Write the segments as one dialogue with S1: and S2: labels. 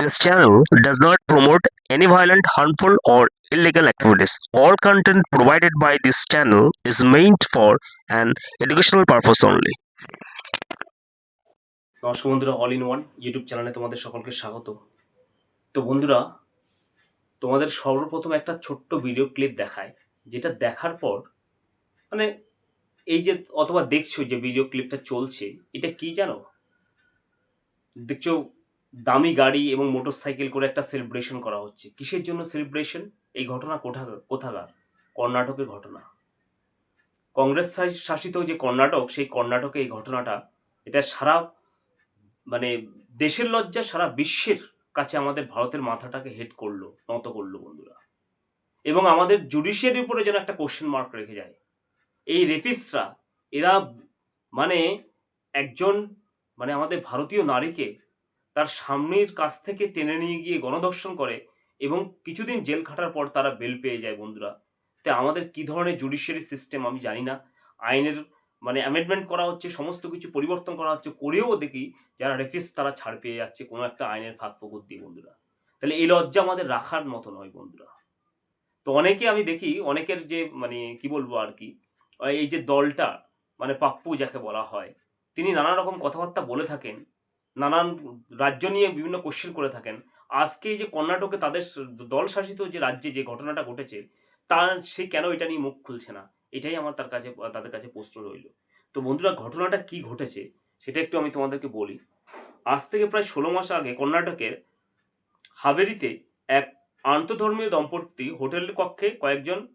S1: This channel does not promote any violent, harmful, or illegal activities. All content provided by this channel is meant for an educational purpose only.
S2: নমস্কার বন্ধুরা all in one YouTube চ্যানেলে তোমাদের সকলকে স্বাগত তো বন্ধুরা তোমাদের সর্বপ্রথম একটা ছোট্ট ভিডিও ক্লিপ দেখায় যেটা দেখার পর মানে এই যে অথবা দেখছ যে ভিডিও ক্লিপটা চলছে এটা কি জানো দেখছ দামি গাড়ি এবং মোটর সাইকেল করে একটা সেলিব্রেশন করা হচ্ছে। কিসের জন্য সেলিব্রেশন এই ঘটনা কোথা, কোথাকার? কর্ণাটকের ঘটনা। কংগ্রেস শাসিত যে কর্ণাটক, সেই কর্ণাটকে এই ঘটনাটা, এটা সারা মানে দেশের লজ্জা সারা বিশ্বের কাছে আমাদের ভারতের মাথাটাকে হেড করল, নত করল বন্ধুরা। এবং আমাদের জুডিশিয়ারির উপরে যেন একটা কোশ্চেন মার্ক রেখে যায়। এই রেপিস্টরা এরা মানে একজন মানে আমাদের ভারতীয় নারীকে তার স্বামীর কাছ থেকে টেনে নিয়ে গিয়ে গণধর্ষণ করে এবং কিছুদিন জেল খাটার পর তারা বেল পেয়ে যায় বন্ধুরা। তো আমাদের কি ধরনের জুডিশিয়ারি সিস্টেম আমি জানি না। আইনের মানে অ্যামেন্ডমেন্ট করা হচ্ছে, সমস্ত কিছু পরিবর্তন করা হচ্ছে, করেও দেখি যারা রেফিস তারা ছাড় পেয়ে যাচ্ছে কোনো একটা আইনের ফাঁক ফোকর দিয়ে বন্ধুরা। তাহলে এই লজ্জা আমাদের রাখার মতো নয় বন্ধুরা। তো অনেকে আমি দেখি, অনেকের যে মানে কি বলব আর কি, এই যে দলটা মানে পাপ্পু যাকে বলা হয়, তিনি নানা রকম কথাবার্তা বলে থাকেন নানান রাজ্য নিয়ে বিভিন্ন কোশ্চেন করে থাকেন। আজকে যে কর্ণাটকে তাদের দল শাসিত যে রাজ্যে যে ঘটনাটা ঘটেছে, তা সে কেন এটা নিয়ে মুখ খুলছে না? এটাই আমার তার কাছে, তাদের কাছে প্রশ্ন রইল। তো বন্ধুরা, ঘটনাটা কি ঘটেছে, সেটা একটু আমি তোমাদেরকে বলি। আজ থেকে প্রায় ষোলো মাস আগে কর্ণাটকের হাবেরিতে এক আন্তধর্মীয় দম্পতি হোটেলের কক্ষে কয়েকজন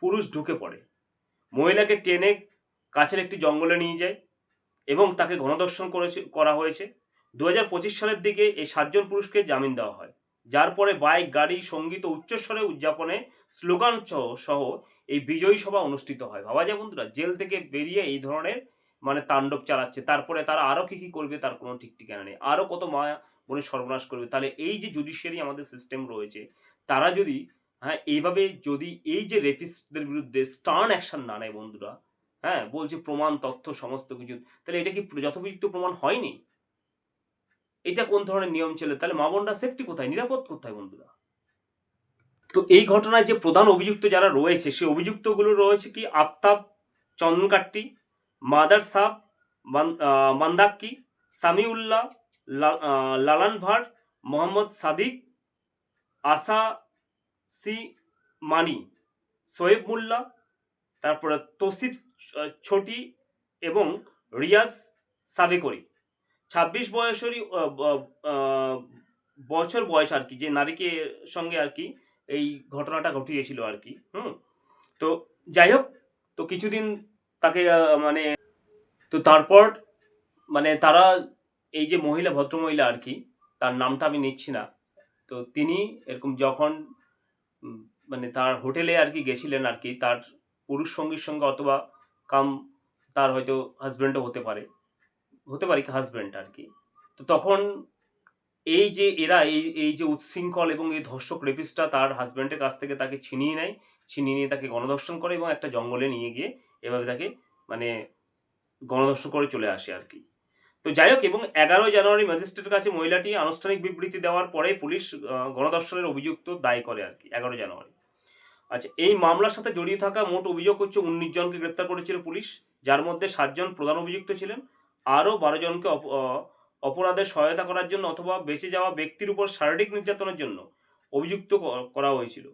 S2: পুরুষ ঢুকে পড়ে। মহিলাকে টেনে কাছের একটি জঙ্গলে নিয়ে যায়। এবং তাকে গণদর্শন করেছে, করা হয়েছে। দু হাজার পঁচিশ সালের দিকে এই সাতজন পুরুষকে জামিন দেওয়া হয়। যার পরে বাইক, গাড়ি, সংগীত উচ্চস্বরে উদযাপনে স্লোগান সহ এই বিজয়ী সভা অনুষ্ঠিত হয়। ভাবা যায় বন্ধুরা, জেল থেকে বেরিয়ে এই ধরনের মানে তাণ্ডব চালাচ্ছে। তারপরে তারা আরও কী কী করবে তার কোনো ঠিক ঠিকানা নেই। আরও কত মা মনে সর্বনাশ করবে। তাহলে এই যে জুডিশিয়ারি আমাদের সিস্টেম রয়েছে, তারা যদি হ্যাঁ এইভাবে যদি এই যে রেপিস্টদের বিরুদ্ধে স্টার্ন অ্যাকশন না নেয় বন্ধুরা হ্যাঁ বলছে প্রমাণ, তথ্য, সমস্ত কিছু। তাহলে এটা কি যথোপযুক্ত প্রমাণ হয়নি? এটা কোন ধরনের নিয়ম ছিল? তাহলে মা বোনরা সেফটি কোথায়? নিরাপদ কোথায় বন্ধুরা? তো এই ঘটনায় যে প্রধান অভিযুক্ত যারা রয়েছে, সেই অভিযুক্তগুলো রয়েছে কি? আফতাব চন্দনকাট্টি মাদার সাহ, মান- মান্দাক্কি, সামিউল্লাহ লালান ভাট মোহাম্মদ সাদিক আসা সি মানি, সোয়েব মোল্লা, তারপরে তসিফ ছোটি এবং রিয়াজ সাবেকরি। ছাব্বিশ বয়সেরই বছর বয়স আর কি, যে নারীকে সঙ্গে আর কি এই ঘটনাটা ঘটিয়েছিল আর কি, হুম? তো যাই হোক, তো কিছুদিন তাকে মানে তো তারপর মানে তারা এই যে মহিলা, ভদ্রমহিলা আর কি, তার নামটা আমি নিচ্ছি না। তো তিনি এরকম যখন মানে তার হোটেলে আর কি গেছিলেন আর কি, তার পুরুষ সঙ্গীর সঙ্গে অথবা কাম তার হয়তো হাজব্যান্ডও হতে পারে। হতে পারে হাজব্যান্ড আর কি। তো তখন এই যে এরা, এই এই যে উচ্ছৃঙ্খল এবং এই ধর্ষক রেপিস্টটা তার হাজব্যান্ডের কাছ থেকে তাকে ছিনিয়ে নেয়। ছিনিয়ে নিয়ে তাকে গণধর্ষণ করে এবং একটা জঙ্গলে নিয়ে গিয়ে এভাবে তাকে মানে গণধর্ষণ করে চলে আসে আর কি। তো যাই হোক, এবং এগারো জানুয়ারি ম্যাজিস্ট্রেটের কাছে মহিলাটি আনুষ্ঠানিক বিবৃতি দেওয়ার পরে পুলিশ গণধর্ষণের অভিযুক্ত দায় করে আর কি এগারো জানুয়ারি। আচ্ছা এই মামলার সাথে জড়িয়ে থাকা মোট অভিযোগ হচ্ছে উনিশ জনকে গ্রেপ্তার করেছিল পুলিশ যার মধ্যে সাতজন প্রধান অভিযুক্ত ছিলেন। আরও বারো জনকে অপ- আহ, সহায়তা করার জন্য অথবা বেঁচে যাওয়া ব্যক্তির উপর শারীরিক নির্যাতনের জন্য অভিযুক্ত করা হয়েছিল।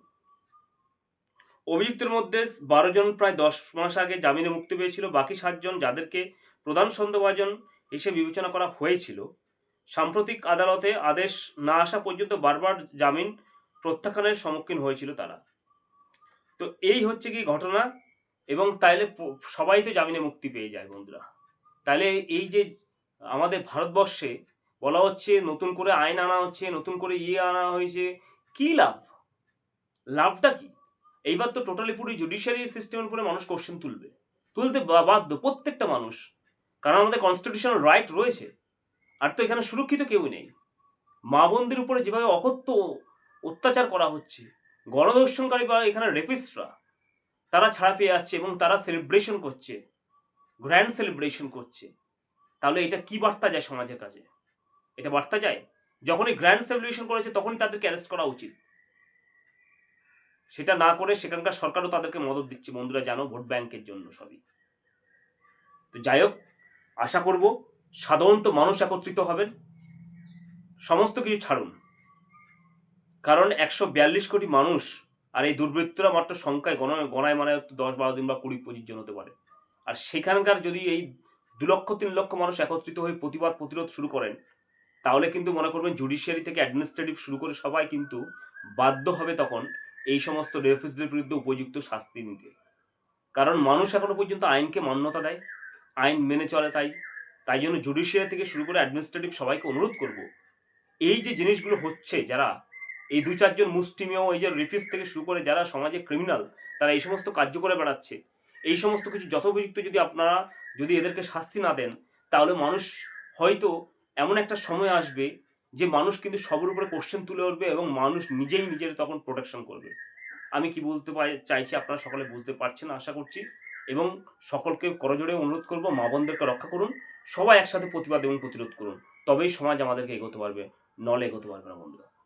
S2: অভিযুক্তের মধ্যে বারো জন প্রায় দশ মাস আগে জামিনে মুক্তি পেয়েছিল। বাকি সাতজন যাদেরকে প্রধান সন্দেহভাজন হিসেবে বিবেচনা করা হয়েছিল। সাম্প্রতিক আদালতে আদেশ না আসা পর্যন্ত বারবার জামিন প্রত্যাখ্যানের সম্মুখীন হয়েছিল তারা। তো এই হচ্ছে কি ঘটনা এবং তাইলে সবাই তো জামিনে মুক্তি পেয়ে যায় বন্ধুরা। তাহলে এই যে আমাদের ভারতবর্ষে বলা হচ্ছে নতুন করে আইন আনা হচ্ছে, নতুন করে ইয়ে আনা হয়েছে, কি লাভ? লাভটা কি? এইবার তো টোটালি পুরো জুডিশিয়ারি সিস্টেমের উপরে মানুষ কোশ্চেন তুলবে। তুলতে বাধ্য প্রত্যেকটা মানুষ। কারণ আমাদের কনস্টিটিউশনাল রাইট রয়েছে। আর তো এখানে সুরক্ষিত কেউ নেই। মা বোনদের উপরে যেভাবে অকথ্য অত্যাচার করা হচ্ছে গণধর্ষণকারী বা এখানে রেপিস্টরা তারা ছাড়া পেয়ে যাচ্ছে এবং তারা সেলিব্রেশন করছে গ্র্যান্ড সেলিব্রেশন করছে। তাহলে এটা কি বার্তা যায় সমাজের কাছে? এটা বার্তা যায়, যখনই গ্র্যান্ড সেলিব্রেশন করেছে তখনই তাদেরকে অ্যারেস্ট করা উচিত। সেটা না করে সেখানকার সরকারও তাদেরকে মদত দিচ্ছে, বন্ধুরা জানো ভোট ব্যাংকের জন্য সবই। তো যাই হোক, আশা করব সাধারণত মানুষ একত্রিত হবেন, সমস্ত কিছু ছাড়ুন। কারণ একশো বিয়াল্লিশ কোটি মানুষ আর এই দুর্বৃত্তরা মাত্র সংখ্যায় গণ, গণায় মানে দশ বারো দিন বা কুড়ি পঁচিশ জন হতে পারে। আর সেখানকার যদি এই দু লক্ষ তিন লক্ষ মানুষ একত্রিত হয়ে প্রতিবাদ প্রতিরোধ শুরু করেন, তাহলে কিন্তু মনে করবেন জুডিশিয়ারি থেকে অ্যাডমিনিস্ট্রেটিভ শুরু করে সবাই কিন্তু বাধ্য হবে তখন এই সমস্ত রেফিসদের বিরুদ্ধে উপযুক্ত শাস্তি নিতে। কারণ মানুষ এখনও পর্যন্ত আইনকে মান্যতা দেয়, আইন মেনে চলে তাই তাই জন্য জুডিশিয়ারি থেকে শুরু করে অ্যাডমিনিস্ট্রেটিভ সবাইকে অনুরোধ করব, এই যে জিনিসগুলো হচ্ছে যারা এই দু চারজন মুষ্টিমেয় এই যে রেফিস থেকে শুরু করে যারা সমাজে ক্রিমিনাল তারা এই সমস্ত কার্য করে বেড়াচ্ছে। এই সমস্ত কিছু যথোপযুক্ত যদি আপনারা যদি এদেরকে শাস্তি না দেন, তাহলে মানুষ হয়তো এমন একটা সময় আসবে যে মানুষ কিন্তু সবার উপরে কোশ্চেন তুলে উঠবে এবং মানুষ নিজেই নিজের তখন প্রোটেকশন করবে। আমি কি বলতে চাইছি আপনারা সকলে বুঝতে পারছেন, আশা করছি। এবং সকলকে করজোড়ে অনুরোধ করব, মা বোনদেরকে রক্ষা করুন, সবাই একসাথে প্রতিবাদ এবং প্রতিরোধ করুন। তবেই সমাজ আমাদেরকে এগোতে পারবে। নলে এগোতে পারবে না বন্ধুরা।